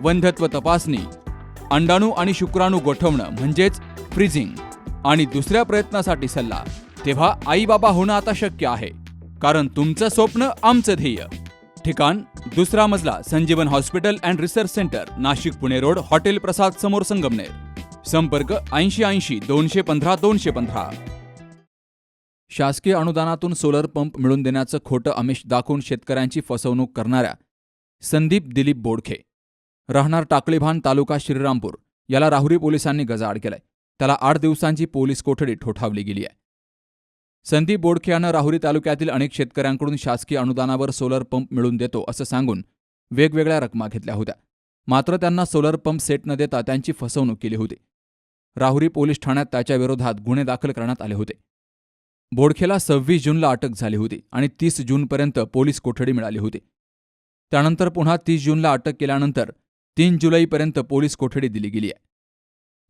वंध्यत्व तपासणी अंडाणू आणि शुक्राणू गोठवणं म्हणजेच फ्रीजिंग आणि दुसऱ्या प्रयत्नासाठी सल्ला तेव्हा आई बाबा होणं आता शक्य आहे कारण तुमचं स्वप्न आमचं ध्येय. ठिकाण दुसरा मजला Sanjeevan hospital and research centre Nashik Pune road hotel Prasad समोर संगमनेर. संपर्क ऐंशी ऐंशी दोनशे पंधरा दोनशे पंधरा. शासकीय अनुदानातून सोलर पंप मिळवून देण्याचं खोटं आमिष दाखवून शेतकऱ्यांची फसवणूक करणाऱ्या संदीप दिलीप बोडखे. राहणार टाकळीभान तालुका श्रीरामपूर. याला राहुरी पोलिसांनी गजाआड केलाय. त्याला आठ दिवसांची पोलीस कोठडी ठोठावली गेली आहे. संदीप बोडखे यानं राहुरी तालुक्यातील अनेक शेतकऱ्यांकडून शासकीय अनुदानावर सोलर पंप मिळवून देतो असं सांगून वेगवेगळ्या रकमा घेतल्या होत्या. मात्र त्यांना सोलर पंप सेट न देता त्यांची फसवणूक केली होती. राहुरी पोलीस ठाण्यात त्याच्याविरोधात गुन्हे दाखल करण्यात आले होते. बोडखेला सव्वीस जूनला अटक झाली होती आणि तीस जूनपर्यंत पोलीस कोठडी मिळाली होती. त्यानंतर पुन्हा तीस जूनला अटक केल्यानंतर तीन जुलैपर्यंत पोलीस कोठडी दिली गेली आहे.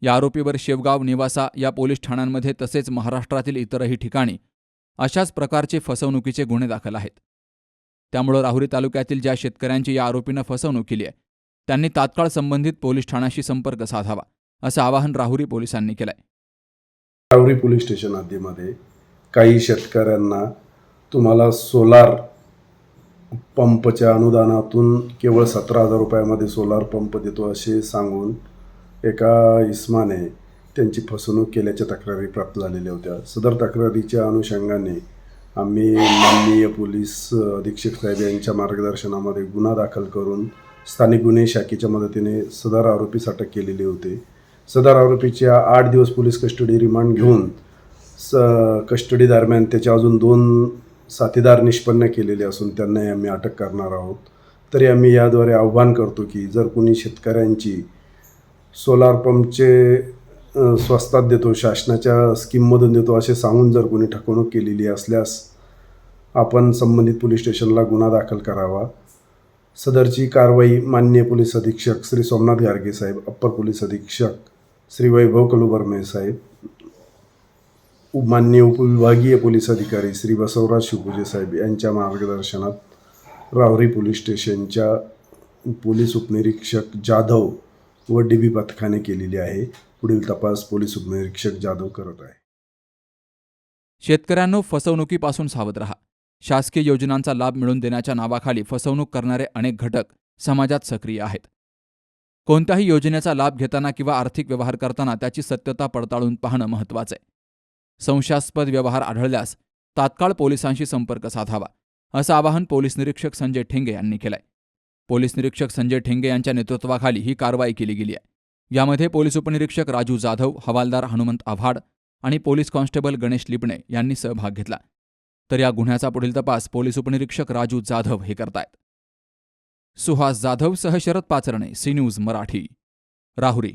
या आरोपीवर शेवगाव निवासा या पोलीस ठाण्यांमध्ये तसेच महाराष्ट्रातील इतरही ठिकाणी अशाच प्रकारचे फसवणुकीचे गुन्हे दाखल आहेत. त्यामुळं राहुरी तालुक्यातील ज्या शेतकऱ्यांची या आरोपीनं फसवणूक केली आहे त्यांनी तात्काळ संबंधित पोलीस ठाण्याशी संपर्क साधावा असं आवाहन राहुरी पोलिसांनी केलंय. राहुरी पोलीस स्टेशन हद्दीमध्ये काही शेतकऱ्यांना तुम्हाला सोलार पंपच्या अनुदानातून केवळ सतरा हजार रुपयामध्ये सोलार पंप देतो असे सांगून एका इस्माने त्यांची फसवणूक केल्याच्या तक्रारी प्राप्त झालेल्या होत्या. सदर तक्रारीच्या अनुषंगाने आम्ही माननीय पोलीस अधीक्षक साहेब यांच्या मार्गदर्शनामध्ये गुन्हा दाखल करून स्थानिक गुन्हे शाखेच्या मदतीने सदर आरोपीस अटक केलेली होती. सदर आरोपीच्या आठ दिवस पोलीस कस्टडी रिमांड घेऊन स कस्टडी दरम्यान त्याच्या अजून दोन साथीदार निष्पन्न केलेले असून त्यांनाही आम्ही अटक करणार आहोत. तरी आम्ही याद्वारे आव्हान करतो की जर कोणी शेतकऱ्यांची सोलार पंपचे स्वस्तात देतो शासनाच्या स्कीममधून देतो असे सांगून जर कोणी ठकवणूक केलेली असल्यास आपण संबंधित पोलीस स्टेशनला गुन्हा दाखल करावा. सदरची कारवाई मान्य पोलीस अधीक्षक श्री सोमनाथ गार्गे साहेब अप्पर पोलीस अधीक्षक श्री वैभव कलुबर्मे साहेब मान्य उपविभागीय पोलीस अधिकारी श्री बसवराज शिवपूजे साहेब यांच्या मार्गदर्शनात रावरी पोलीस स्टेशनच्या पोलीस उपनिरीक्षक जाधव व डी बी पथकाने केलेली आहे. पुढील तपास पोलीस उपनिरीक्षक जाधव करत आहे. शेतकऱ्यांनो फसवणुकीपासून सावध रहा. शासकीय योजनांचा लाभ मिळवून देण्याच्या नावाखाली फसवणूक करणारे अनेक घटक समाजात सक्रिय आहेत. कोणत्याही योजनेचा लाभ घेताना किंवा आर्थिक व्यवहार करताना त्याची सत्यता पडताळून पाहणं महत्त्वाचं आहे. संशयास्पद व्यवहार आढळल्यास तात्काळ पोलिसांशी संपर्क साधावा असं आवाहन पोलीस निरीक्षक संजय ठेंगे यांनी केलंय. पोलीस निरीक्षक संजय ठेंगे यांच्या नेतृत्वाखाली ही कारवाई केली गेली आहे. यामध्ये पोलीस उपनिरीक्षक राजू जाधव हवालदार हनुमंत आव्हाड आणि पोलीस कॉन्स्टेबल गणेश लिपणे यांनी सहभाग घेतला. तर या गुन्ह्याचा पुढील तपास पोलीस उपनिरीक्षक राजू जाधव हे करतायत. सुहास जाधव सह शरद पाचरणे सी न्यूज मराठी. राहुरी.